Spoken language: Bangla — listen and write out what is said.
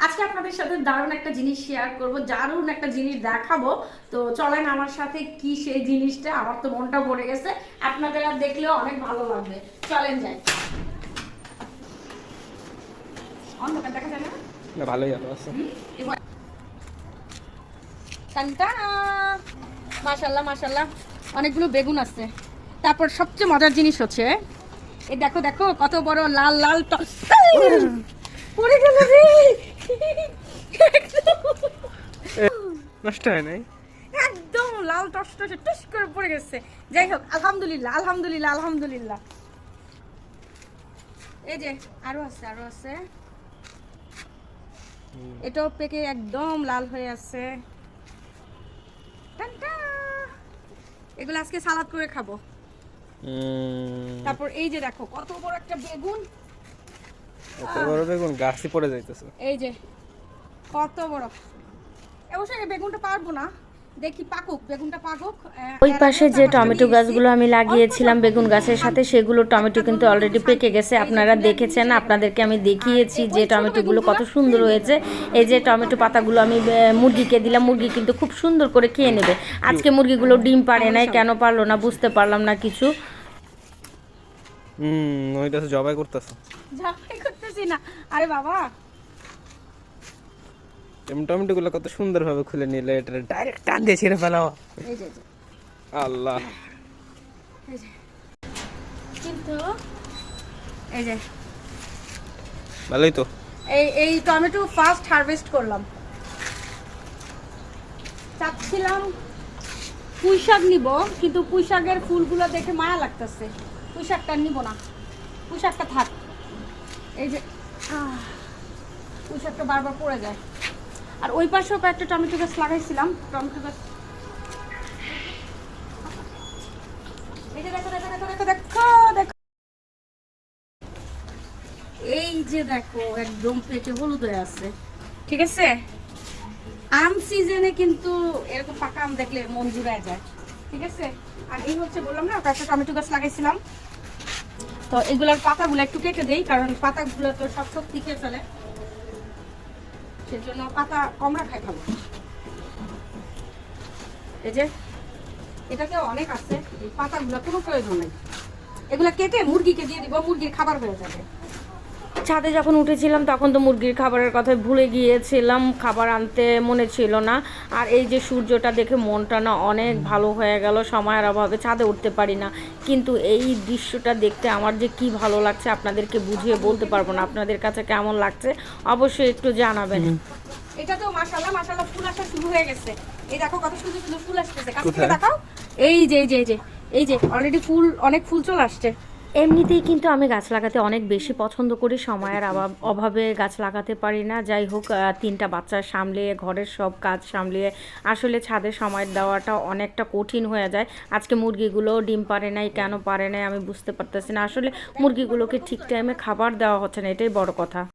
আজকে আপনাদের সাথে দারুণ একটা জিনিস শেয়ার করব দারুণ একটা জিনিস দেখাবো। তো চলেন আমার সাথে কি সেই জিনিসটা আমার তো মনটা ভরে গেছে। আপনাদের আর দেখলেও অনেক ভালো লাগবে। চলেন যাই। অন্ধকার দেখা যায় না? ভালোই আলো আছে। মাশাল্লাহ মাশাল্লাহ অনেকগুলো বেগুন আছে। তারপর সবচেয়ে মজার জিনিস হচ্ছে এই দেখো দেখো কত বড় লাল লাল ট- পড়ে গেল রে। নষ্ট হয় নাই? একদম লাল টস টসে টস করে পড়ে গেছে। যাই হোক আলহামদুলিল্লাহ আলহামদুলিল্লাহ আলহামদুলিল্লাহ। এই যে আরও আছে আরও আছে। এটাও পেকে একদম লাল হয়ে আছে। এগুলো আজকে সালাদ করে খাব। তারপর এই যে দেখো কত বড় একটা বেগুন। এত বড় বেগুন গাছই পড়ে যাইতেছে। এই যে কত বড়। অবশ্যই বেগুনটা পারব না। দেখি পাকুক বেগুনটা পাকুক। ওই পাশে যে টমেটো গাছগুলো আমি লাগিয়েছিলাম বেগুন গাছের সাথে সেগুলো টমেটো কিন্তু অলরেডি পেকে গেছে। আপনারা দেখেছেন আপনাদেরকে আমি দেখিয়েছি যে টমেটোগুলো কত সুন্দর হয়েছে। এই যে টমেটো পাতাগুলো আমি মুরগিকে দিলাম। মুরগি কিন্তু খুব সুন্দর করে খেয়ে নেবে। আজকে মুরগিগুলো ডিম পারে নাই কেন পারল না বুঝতে পারলাম না কিছু। হুম ওইটা জবাই করতেছে। না। আরে বাবা। টমেটো গুলো কত সুন্দর ভাবে খুলে নিলে এটা ডাইরেক্ট টান দিয়ে ছিঁড়ে ফেলাও আল্লাহ। কিন্তু এই যে। ভালোই তো। এই এই টমেটো ফার্স্ট হারভেস্ট করলাম। চাচ্ছিলাম পুঁই শাক নিব কিন্তু পুঁই শাকের ফুলগুলো দেখে মায়া লাগতেছে। পুঁই শাকটা নিব না। পুঁই শাকটা থাক। এই যে আহ, পুঁই শাকটা বারবার পড়ে যায়। আর ওই পাশেও কয়েকটা টমেটো গাছ লাগাইছিলাম। টমেটো গাছ এই যে দেখো একদম পেটে হলুদ হয়ে আছে। ঠিক আছে? আম সিজনে কিন্তু এরকম পাকা আম দেখলে মন জুড়ায় যায়। টমেটো গাছ লাগাইছিলাম। তো এগুলোর পাতাগুলো একটু কেটে দেই, কারণ পাতাগুলো তো সব শক্তি খেয়ে ফেলে। সেজন্য পাতা কম রাখাই ভালো। এই যে এটাতে অনেক আছে, এই পাতাগুলো কোনো প্রয়োজন নেই। এগুলো কেটে মুরগিকে দিয়ে দিব, মুরগির খাবার হয়ে যাবে। ছাদে যখন উঠেছিলাম তখন তো মুরগির খাবারের কথা ভুলে গিয়েছিলাম। খাবার আনতে মনে ছিল না। আর এই যে সূর্যটা দেখে মনটা না অনেক ভালো হয়ে গেল। সময়ের অভাবে ছাদে উঠতে পারি না। কিন্তু এই দৃশ্যটা দেখতে আমার যে কি ভালো লাগছে আপনাদেরকে বুঝিয়ে বলতে পারব না। আপনাদের কাছে কেমন লাগছে অবশ্যই একটু জানাবেন। এটা তো মাশাআল্লাহ মাশাআল্লাহ ফুল আসা শুরু হয়ে গেছে। এই দেখো কত সুন্দর সুন্দর ফুল আসতেছে। কাছ থেকে দেখাও। যে এই যে এই যে এই যে অলরেডি ফুল অনেক ফুল চলে আসছে। এমনিতেই কিন্তু আমি গাছ লাগাতে অনেক বেশি পছন্দ করি। সময়ের অভাব, অভাবে গাছ লাগাতে পারি না। যাই হোক তিনটা বাচ্চা সামলিয়ে, ঘরের সব কাজ সামলিয়ে, আসলে ছাদে সময় দেওয়াটা অনেকটা কঠিন হয়ে যায়। আজকে মুরগিগুলো ডিম পারে নাই, কেন পারে নাই আমি বুঝতে পারতেছি না। আসলে মুরগিগুলোকে ঠিক টাইমে খাবার দেওয়া হচ্ছে না, এটাই বড় কথা।